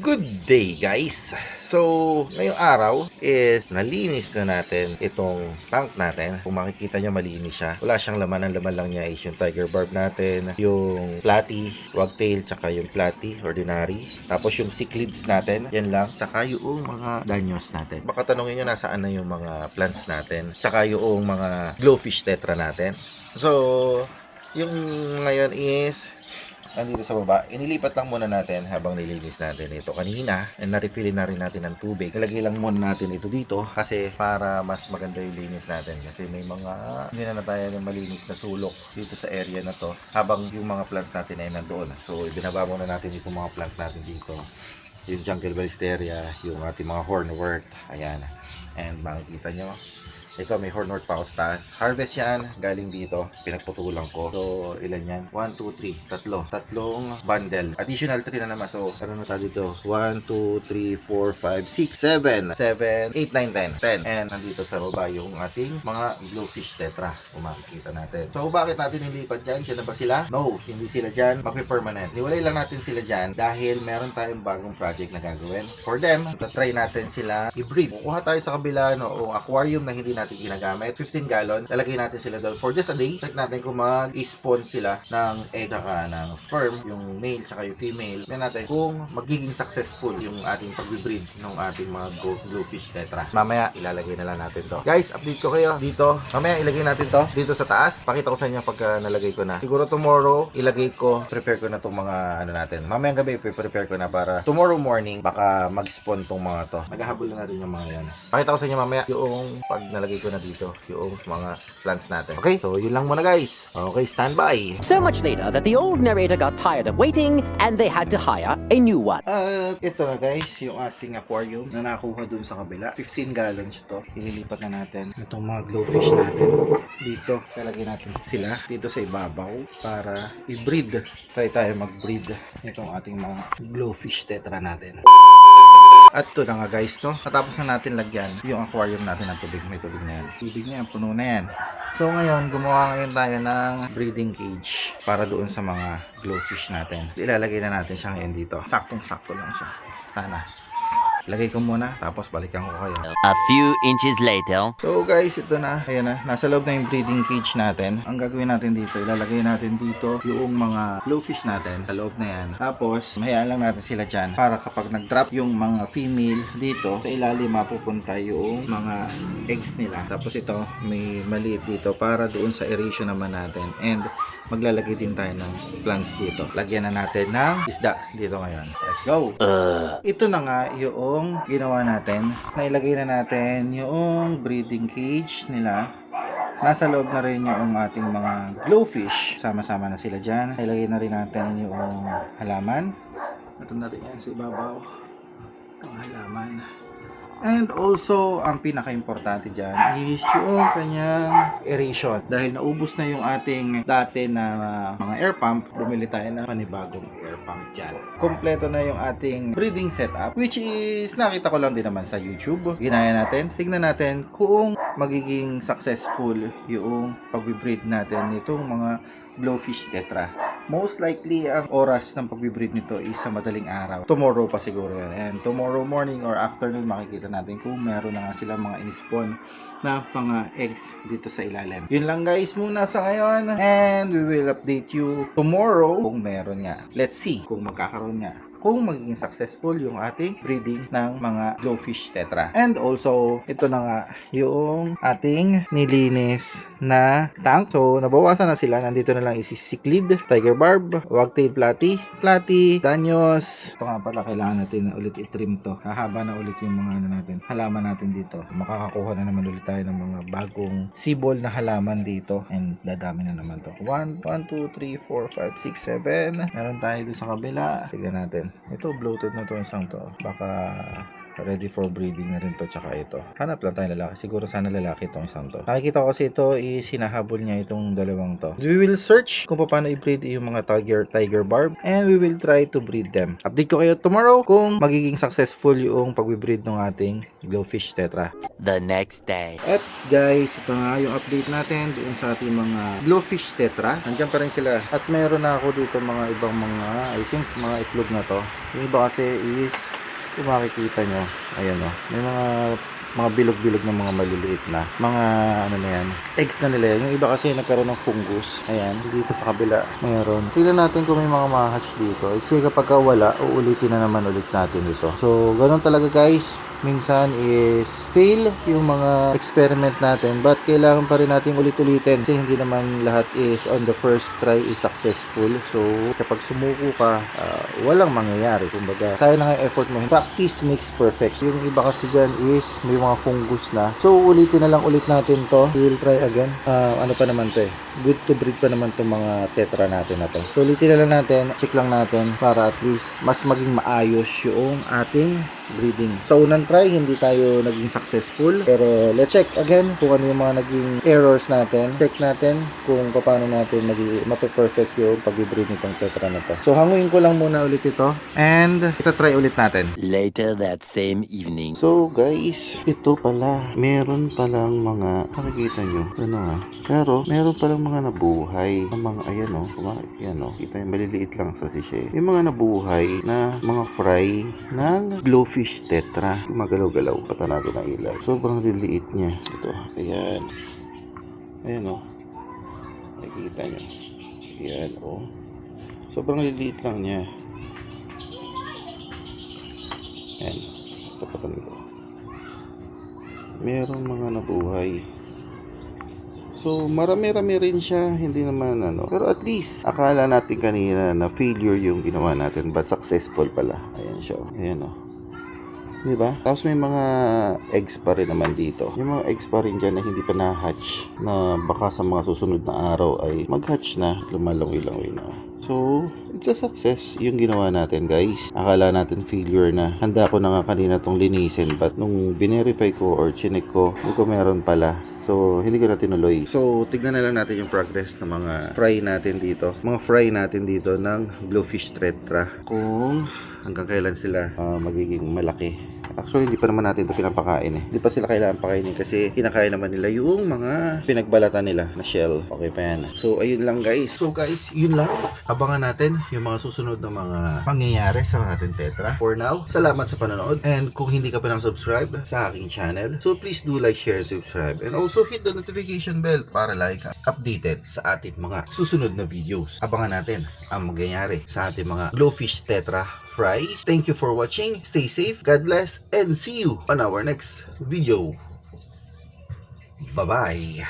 Good day guys! So, ngayong araw is nalinis na natin itong tank natin. Kung makikita nyo malinis siya. Wala siyang laman. Ang laman lang niya is yung tiger barb natin, yung platy, wagtail, tsaka yung platy, ordinary. Tapos yung cichlids natin, yan lang. Tsaka yung mga danyos natin. Baka tanongin nyo nasaan na yung mga plants natin. Tsaka yung mga glowfish tetra natin. So, yung ngayon is andito sa baba, inilipat lang muna natin habang nilinis natin ito kanina and na-refill na rin natin ng tubig. Nilagay lang muna natin ito dito kasi para mas maganda yung linis natin kasi may mga hindi na tayo ng malinis na sulok dito sa area na to habang yung mga plants natin ay nandoon. So, ibinaba muna natin itong mga plants natin dito. Yung jungle ballesteria, yung ating mga hornwort, ayan. And makikita nyo, ito, may hornwort pa ako. Harvest yan, galing dito. Pinagputulang ko. So, ilan yan? 1, 2, 3. Tatlo. Tatlong bundle. Additional 3 na naman. So, ano na tayo dito? 1, 2, 3, 4, 5, 6, 7. 7, 8, 9, 10. 10. And nandito sa baba yung ating mga glowfish tetra. Kung makikita natin. So, bakit natin nilipat dyan? Diyan na ba sila? No, hindi sila dyan. Magpe-permanent. Niwalay lang natin sila dyan dahil meron tayong bagong project na gagawin. For them, try natin sila i-breed. Kukuha tayo sa kabila no, o aquarium na hindi natin ginagamit. 15 gallon. Lalagay natin sila doon for just a day. Check natin kung mag-spawn sila ng egg saka ng sperm, yung male saka yung female. Tingnan natin kung magiging successful yung ating pag-breed ng ating mga glowfish tetra. Mamaya ilalagay na lang natin to. Guys, update ko kayo dito. Mamaya ilagay natin to dito sa taas. Pakita ko sa inyo pagka nalagay ko na. Siguro tomorrow, ilagay ko, prepare ko na tong mga ano natin. Mamaya gabi, prepare ko na para tomorrow morning, baka mag-spawn tong mga to. Naghahabol na natin yung mga yan. Pakita ko sa inyo mamaya yung pag nalagay ko na dito, yung mga plants natin. Okay, so yun lang muna guys. Okay, stand by. So much later that the old narrator got tired of waiting and they had to hire a new one. At ito na guys, yung ating aquarium na nakuha dun sa kabila. 15 gallons to. Ililipat na natin itong mga glowfish natin. Dito, lalagay natin sila dito sa ibabaw para i-breed. Try tayo mag-breed itong ating mga glowfish tetra natin. At ito na nga guys, no? Katapos na natin lagyan yung aquarium natin ng tubig. May tubig na yan. Tubig na yan, puno na yan. So ngayon, gumawa ngayon tayo ng breeding cage para doon sa mga glowfish natin. Ilalagay na natin siya ngayon dito. Saktong-sakto lang siya. Sana. Lagay ko muna, tapos balikan ko kayo. A few inches later. So guys, ito na. Ayan na. Nasa loob na yung breeding cage natin. Ang gagawin natin dito, ilalagay natin dito yung mga glowfish natin sa loob na yan. Tapos, mahayaan lang natin sila dyan para kapag nag-drop yung mga female dito, sa ilalim mapupunta yung mga eggs nila. Tapos ito, may maliit dito para doon sa aeration naman natin. And maglalagay din tayo ng plants dito. Lagyan na natin ng isda dito ngayon. Let's go! Ito na nga yung ginawa natin. Nailagay na natin yung breeding cage nila. Nasa loob na rin yung ating mga glowfish. Sama-sama na sila dyan. Nailagay na rin natin yung halaman. Ito natin yan sa ibabaw. Ang halaman. And also, ang pinaka-importante dyan is yung kanyang aeration. Dahil naubos na yung ating dati na uh, mga air pump, bumili tayo ng panibagong air pump dyan. Kompleto na yung ating breeding setup, which is nakita ko lang din naman sa YouTube. Ginaya natin. Tignan natin kung magiging successful yung pag-breed natin nitong mga blowfish tetra. Most likely, ang oras ng pag-breed nito is sa madaling araw. Tomorrow pa siguro yan. And tomorrow morning or afternoon, makikita natin kung meron na nga sila mga in-spawn na mga eggs dito sa ilalim. Yun lang guys muna sa ngayon. And we will update you tomorrow kung meron nga. Let's see kung magkakaroon nga kung magiging successful yung ating breeding ng mga glowfish tetra. And also, ito na nga yung ating nilinis na tank. So, nabawasan na sila. Nandito na lang isisiklid, tiger barb, wagtail platy, platy, danyos. Ito nga pala, kailangan natin na ulit i-trim to. Hahaba na ulit yung mga ano natin, halaman natin dito. Makakakuha na naman ulit tayo ng mga bagong sibol na halaman dito. And dadami na naman to. 1, 1, 2, 3, 4, 5, 6, 7. Meron tayo dito sa kabila. Tignan natin. Ito, bloated na to isang to. Baka ready for breeding na rin to tsaka ito. Hanap lang tayo lalaki. Siguro sana lalaki itong isang to. Nakikita ko kasi ito is sinahabol niya itong dalawang to. We will search kung paano i-breed yung mga tiger tiger barb and we will try to breed them. Update ko kayo tomorrow kung magiging successful yung pag-breed ng ating glowfish tetra. The next day. At guys, ito nga yung update natin doon sa ating mga glowfish tetra. Nandiyan pa rin sila. At meron na ako dito mga ibang mga, I think mga itlog na to. Yung iba kasi is Kung makikita nyo, ayan o, may mga mga bilog-bilog na mga maliliit na. Mga ano na yan eggs na nila yan. yung iba kasi nagkaroon ng fungus. Ayan dito sa kabila mayroon. Tingnan natin kung may mga mahatch dito. Kasi kapag ka wala uulitin na naman ulit natin ito. So ganun talaga guys minsan is fail yung mga experiment natin but kailangan pa rin natin ulit-ulitin kasi hindi naman lahat is on the first try is successful. So kapag sumuko ka ah, walang mangyayari. Kumbaga sayang na nga effort mo. Practice makes perfect. Yung iba kasi dyan is may mga fungus na. So ulitin na lang ulit natin to. We'll try again. Ah, ano pa naman to eh good to breed pa naman tong mga tetra natin na to so ulitin na lang natin check lang natin para at least mas maging maayos yung ating breeding. Sa unang try, hindi tayo naging successful. Pero let's check again kung ano yung mga naging errors natin. Check natin kung paano natin magi mape-perfect yung pag-breed nitong tetra na to. So hanguin ko lang muna ulit ito and ito try ulit natin. Later that same evening. So guys, ito pala, meron palang mga, nakikita nyo, ano nga, pero meron palang mga nabuhay, na mga, ayan o, oh, ayan o, kita yung maliliit lang sa sishe. May mga nabuhay na mga fry ng glowfish tetra. Gumagalaw-galaw, pata natin ang ilaw. Sobrang liliit niya. Ito, ayan. Ayan o. Nakikita nyo. Ayan o. Sobrang liliit lang niya. Ayan. Tapatan ko. Merong mga nabuhay. So, marami-rami rin siya, hindi naman ano. Pero at least, akala natin kanina na failure yung ginawa natin, but successful pala. Ayan siya. oh. Ayan o. Di ba? Tapos may mga eggs pa rin naman dito. Yung mga eggs pa rin dyan na hindi pa na-hatch, na baka sa mga susunod na araw ay mag-hatch na, lumalangoy-langoy na. So, it's a success yung ginawa natin guys. Akala natin failure na. Handa ko na nga kanina tong linisin but nung binerify ko or chinek ko, ko meron pala. So, hindi ko na tinuloy. So, tignan na lang natin yung progress ng mga fry natin dito. Mga fry natin dito ng Bluefish Tetra. Kung hanggang kailan sila ah, magiging malaki. Actually, hindi pa naman natin ito pinapakain eh. Hindi pa sila kailangan pakainin kasi kinakain naman nila yung mga pinagbalatan nila na shell. Okay pa yan. So, ayun lang guys. So guys, yun lang. Abangan natin yung mga susunod na mga pangyayari sa ating Tetra. For now, salamat sa panonood. And kung hindi ka pa nang subscribe sa aking channel, so please do like, share, subscribe. And also hit the notification bell para like updated sa ating mga susunod na videos. Abangan natin ang mangyayari sa ating mga Glowfish Tetra Fry. Thank you for watching. Stay safe. God bless. And see you on our next video. Bye-bye.